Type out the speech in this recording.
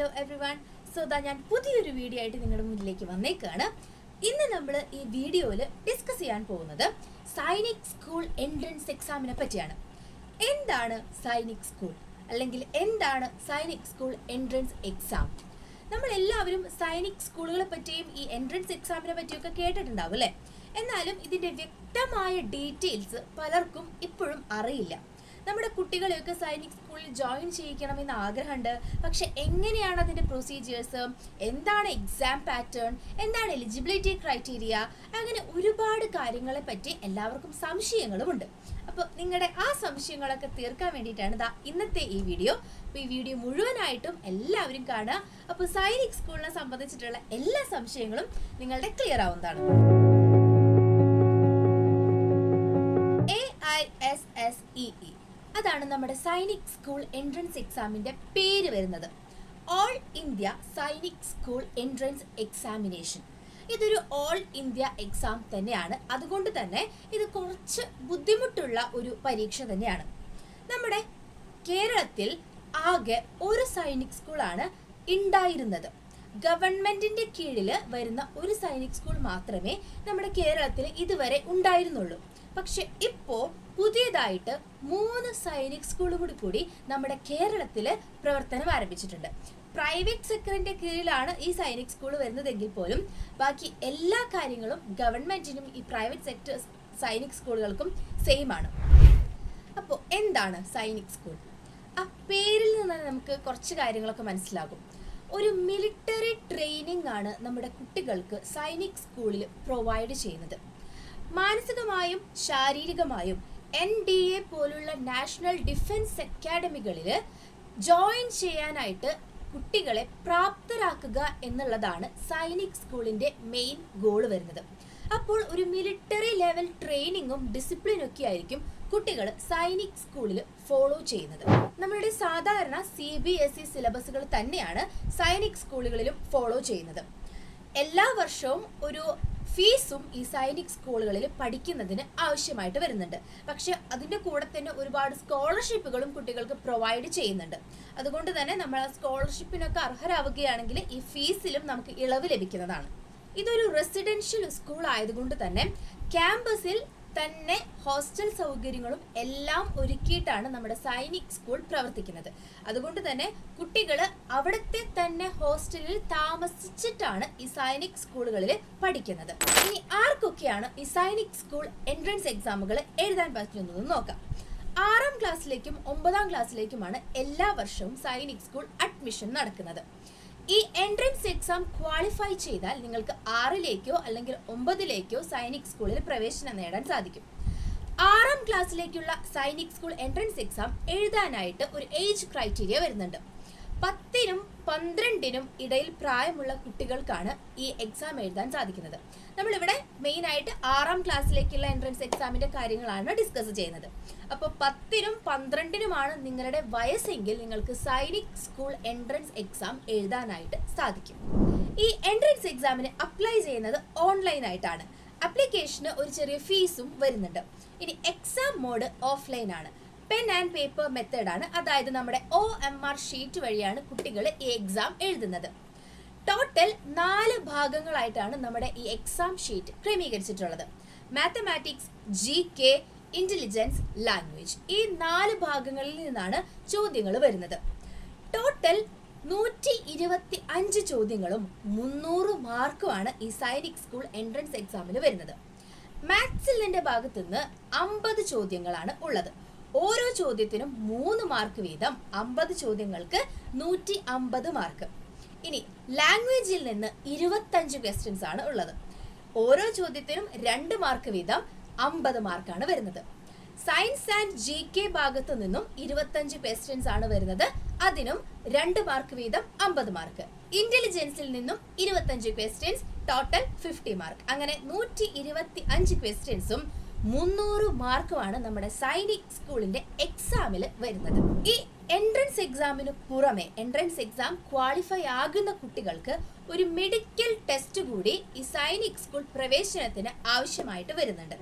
Hello every one so ദാ ഞാൻ പുതിയൊരു വീഡിയോ ആയിട്ട് നിങ്ങളുടെ മുന്നിലേക്ക് വന്നേക്കാണ്. ഇന്ന് നമ്മൾ ഈ വീഡിയോയിൽ ഡിസ്കസ് ചെയ്യാൻ പോകുന്നത് സൈനിക് സ്കൂൾ എൻട്രൻസ് എക്സാമിനെ പറ്റിയാണ്. എന്താണ് സൈനിക് സ്കൂൾ? അല്ലെങ്കിൽ എന്താണ് സൈനിക് സ്കൂൾ എൻട്രൻസ് എക്സാം നമ്മൾ എല്ലാവരും സൈനിക് സ്കൂളുകളെ പറ്റിയും ഈ എൻട്രൻസ് എക്സാമിനെ പറ്റിയൊക്കെ കേട്ടിട്ടുണ്ടാവും അല്ലേ? എന്നാലും ഇതിന്റെ വ്യക്തമായ ഡീറ്റെയിൽസ് പലർക്കും ഇപ്പോഴും അറിയില്ല. നമ്മുടെ കുട്ടികളെയൊക്കെ സൈനിക് സ്കൂളിൽ ജോയിൻ ചെയ്യിക്കണമെന്ന് ആഗ്രഹമുണ്ട്. പക്ഷെ എങ്ങനെയാണ് അതിന്റെ പ്രൊസീജിയേഴ്സ് എന്താണ് എക്സാം പാറ്റേൺ എന്താണ് എലിജിബിലിറ്റി ക്രൈറ്റീരിയ അങ്ങനെ ഒരുപാട് കാര്യങ്ങളെ പറ്റി എല്ലാവർക്കും സംശയങ്ങളുമുണ്ട്. അപ്പോൾ നിങ്ങളുടെ ആ സംശയങ്ങളൊക്കെ തീർക്കാൻ വേണ്ടിയിട്ടാണ് ദാ ഇന്നത്തെ ഈ വീഡിയോ. അപ്പോൾ ഈ വീഡിയോ മുഴുവനായിട്ടും എല്ലാവരും കാണുക. അപ്പോൾ സൈനിക് സ്കൂളിനെ സംബന്ധിച്ചിട്ടുള്ള എല്ലാ സംശയങ്ങളും നിങ്ങളുടെ ക്ലിയർ ആവുന്നതാണ്. A I S S E E അതാണ് നമ്മുടെ സൈനിക് സ്കൂൾ എൻട്രൻസ് എക്സാമിന്റെ പേര് വരുന്നത്. All India Sainik school entrance examination ഇതൊരു ഓൾ ഇന്ത്യ എക്സാം തന്നെയാണ്. അതുകൊണ്ട് തന്നെ ഇത് കുറച്ച് ബുദ്ധിമുട്ടുള്ള ഒരു പരീക്ഷ തന്നെയാണ്. നമ്മുടെ കേരളത്തിൽ ആകെ ഒരു സൈനിക് സ്കൂളാണ് ഉണ്ടായിരുന്നത് ഗവൺമെന്റിന്റെ കീഴിൽ വരുന്ന ഒരു സൈനിക് സ്കൂൾ മാത്രമേ നമ്മുടെ കേരളത്തിൽ ഇതുവരെ ഉണ്ടായിരുന്നുള്ളൂ. പക്ഷെ ഇപ്പോൾ പുതിയതായിട്ട് മൂന്ന് സൈനിക് സ്കൂളുകൾ കൂടി നമ്മുടെ കേരളത്തിൽ പ്രവർത്തനം ആരംഭിച്ചിട്ടുണ്ട്. പ്രൈവറ്റ് സെക്ടറിന്റെ കീഴിലാണ് ഈ സൈനിക് സ്കൂൾ വരുന്നതെങ്കിൽ പോലും ബാക്കി എല്ലാ കാര്യങ്ങളും ഗവൺമെന്റിനും ഈ പ്രൈവറ്റ് സെക്ടർ സൈനിക് സ്കൂളുകൾക്കും സെയിം ആണ്. അപ്പോൾ എന്താണ് സൈനിക് സ്കൂൾ? ആ പേരിൽ നിന്ന് നമുക്ക് കുറച്ച് കാര്യങ്ങളൊക്കെ മനസ്സിലാകും. ഒരു മിലിറ്ററി ട്രെയിനിങ് ആണ് നമ്മുടെ കുട്ടികൾക്ക് സൈനിക് സ്കൂളിൽ പ്രൊവൈഡ് ചെയ്യുന്നത്. മാനസികമായും ശാരീരികമായും എൻ ഡി എ പോലുള്ള നാഷണൽ ഡിഫൻസ് അക്കാഡമികളിൽ ജോയിൻ ചെയ്യാനായിട്ട് കുട്ടികളെ പ്രാപ്തരാക്കുക എന്നുള്ളതാണ് സൈനിക് സ്കൂളിന്റെ മെയിൻ ഗോൾ വരുന്നത്. അപ്പോൾ ഒരു മിലിറ്ററി ലെവൽ ട്രെയിനിങ്ങും ഡിസിപ്ലിനും ഒക്കെ ആയിരിക്കും കുട്ടികൾ സൈനിക് സ്കൂളിൽ ഫോളോ ചെയ്യുന്നത്. നമ്മളുടെ സാധാരണ സി ബി എസ് ഇ സിലബസുകൾ തന്നെയാണ് സൈനിക് സ്കൂളുകളിലും ഫോളോ ചെയ്യുന്നത്. എല്ലാ വർഷവും ഒരു ഫീസും ഈ സൈനിക് സ്കൂളുകളിൽ പഠിക്കുന്നതിന് ആവശ്യമായിട്ട് വരുന്നുണ്ട്. പക്ഷെ അതിന്റെ കൂടെ തന്നെ ഒരുപാട് സ്കോളർഷിപ്പുകളും കുട്ടികൾക്ക് പ്രൊവൈഡ് ചെയ്യുന്നുണ്ട്. അതുകൊണ്ട് തന്നെ നമ്മൾ ആ സ്കോളർഷിപ്പിനൊക്കെ അർഹരാവുകയാണെങ്കിൽ ഈ ഫീസിലും നമുക്ക് ഇളവ് ലഭിക്കുന്നതാണ്. ഇതൊരു റെസിഡൻഷ്യൽ സ്കൂൾ ആയതുകൊണ്ട് തന്നെ ക്യാമ്പസിൽ തന്നെ ഹോസ്റ്റൽ സൗകര്യങ്ങളും എല്ലാം ഒരുക്കിയിട്ടാണ് നമ്മുടെ സൈനിക് സ്കൂൾ പ്രവർത്തിക്കുന്നത്. അതുകൊണ്ട് തന്നെ കുട്ടികൾ അവിടുത്തെ തന്നെ ഹോസ്റ്റലിൽ താമസിച്ചിട്ടാണ് ഈ സൈനിക് സ്കൂളുകളിൽ പഠിക്കുന്നത്. ഇനി ആർക്കൊക്കെയാണ് ഈ സൈനിക് സ്കൂൾ എൻട്രൻസ് എക്സാമുകൾ എഴുതാൻ പറ്റുന്നതെന്ന് നോക്കാം. ആറാം ക്ലാസ്സിലേക്കും ഒമ്പതാം ക്ലാസ്സിലേക്കുമാണ് എല്ലാ വർഷവും സൈനിക് സ്കൂൾ അഡ്മിഷൻ നടക്കുന്നത്. ഈ എൻട്രൻസ് എക്സാം ക്വാളിഫൈ ചെയ്താൽ നിങ്ങൾക്ക് ആറിലേക്കോ അല്ലെങ്കിൽ ഒമ്പതിലേക്കോ സൈനിക് സ്കൂളിൽ പ്രവേശനം നേടാൻ സാധിക്കും. ആറാം ക്ലാസ്സിലേക്കുള്ള സൈനിക് സ്കൂൾ എൻട്രൻസ് എക്സാം എഴുതാനായിട്ട് ഒരു ഏജ് ക്രൈറ്റീരിയ വരുന്നുണ്ട്. പത്തിനും പന്ത്രണ്ടിനും ഇടയിൽ പ്രായമുള്ള കുട്ടികൾക്കാണ് ഈ എക്സാം എഴുതാൻ സാധിക്കുന്നത്. നമ്മളിവിടെ മെയിൻ ആയിട്ട് ആറാം ക്ലാസ്സിലേക്കുള്ള എൻട്രൻസ് എക്സാമിന്റെ കാര്യങ്ങളാണ് ഡിസ്കസ് ചെയ്യുന്നത്. അപ്പോൾ പത്തിനും പന്ത്രണ്ടിനുമാണ് നിങ്ങളുടെ വയസ്സെങ്കിൽ നിങ്ങൾക്ക് സൈനിക് സ്കൂൾ എൻട്രൻസ് എക്സാം എഴുതാനായിട്ട് സാധിക്കും. ഈ എൻട്രൻസ് എക്സാമിന് അപ്ലൈ ചെയ്യുന്നത് ഓൺലൈൻ ആയിട്ടാണ്. അപ്ലിക്കേഷന് ഒരു ചെറിയ ഫീസും വരുന്നുണ്ട്. ഇനി എക്സാം മോഡ് ഓഫ്ലൈൻ ആണ്. പെൻ ആൻഡ് പേപ്പർ മെത്തേഡാണ് അതായത് നമ്മുടെ ഒ എം ആർ ഷീറ്റ് വഴിയാണ് കുട്ടികൾ ഈ എക്സാം എഴുതുന്നത്. ടോട്ടൽ നാല് ഭാഗങ്ങളായിട്ടാണ് നമ്മുടെ ഈ exam sheet ക്രമീകരിച്ചിട്ടുള്ളത്. Mathematics G K intelligence language ഈ നാല് ഭാഗങ്ങളിൽ നിന്നാണ് ചോദ്യങ്ങൾ വരുന്നത്. ടോട്ടൽ നൂറ്റി ഇരുപത്തി അഞ്ച് ചോദ്യങ്ങളും മുന്നൂറ് മാർക്കുമാണ് ഈ സൈനിക് സ്കൂൾ എൻട്രൻസ് എക്സാമിന് വരുന്നത്. മാത്സിലിന്റെ ഭാഗത്തുനിന്ന് അമ്പത് ചോദ്യങ്ങളാണ് ഉള്ളത്. ഓരോ ചോദ്യത്തിനും മൂന്ന് മാർക്ക് വീതം അമ്പത് ചോദ്യങ്ങൾക്ക് നൂറ്റി അമ്പത് മാർക്ക്. ഇനി ലാംഗ്വേജിൽ നിന്ന് ഇരുപത്തഞ്ച് ക്വസ്റ്റ്യൻസ് ആണ് ഉള്ളത്. ഓരോ ചോദ്യത്തിനും രണ്ട് മാർക്ക് വീതം അമ്പത് മാർക്കാണ് വരുന്നത്. സയൻസ് ആൻഡ് ജി കെ ഭാഗത്തു നിന്നും ഇരുപത്തഞ്ച് ക്വസ്റ്റ്യൻസ് ആണ് വരുന്നത്. അതിനും രണ്ട് മാർക്ക് വീതം അമ്പത് മാർക്ക്. ഇന്റലിജൻസിൽ നിന്നും ഇരുപത്തഞ്ച് ക്വസ്റ്റ്യൻസ് ടോട്ടൽ ഫിഫ്റ്റി മാർക്ക് അങ്ങനെ നൂറ്റി ഇരുപത്തി അഞ്ച് ക്വസ്റ്റ്യൻസും മുന്നൂറ് മാർക്കുമാണ് നമ്മുടെ സൈനിക് സ്കൂളിന്റെ എക്സാമിൽ വരുന്നത്. ഈ എൻട്രൻസ് എക്സാമിന് പുറമെ എൻട്രൻസ് എക്സാം ക്വാളിഫൈ ആകുന്ന കുട്ടികൾക്ക് ഒരു മെഡിക്കൽ ടെസ്റ്റ് കൂടി ഈ സൈനിക് സ്കൂൾ പ്രവേശനത്തിന് ആവശ്യമായിട്ട് വരുന്നുണ്ട്.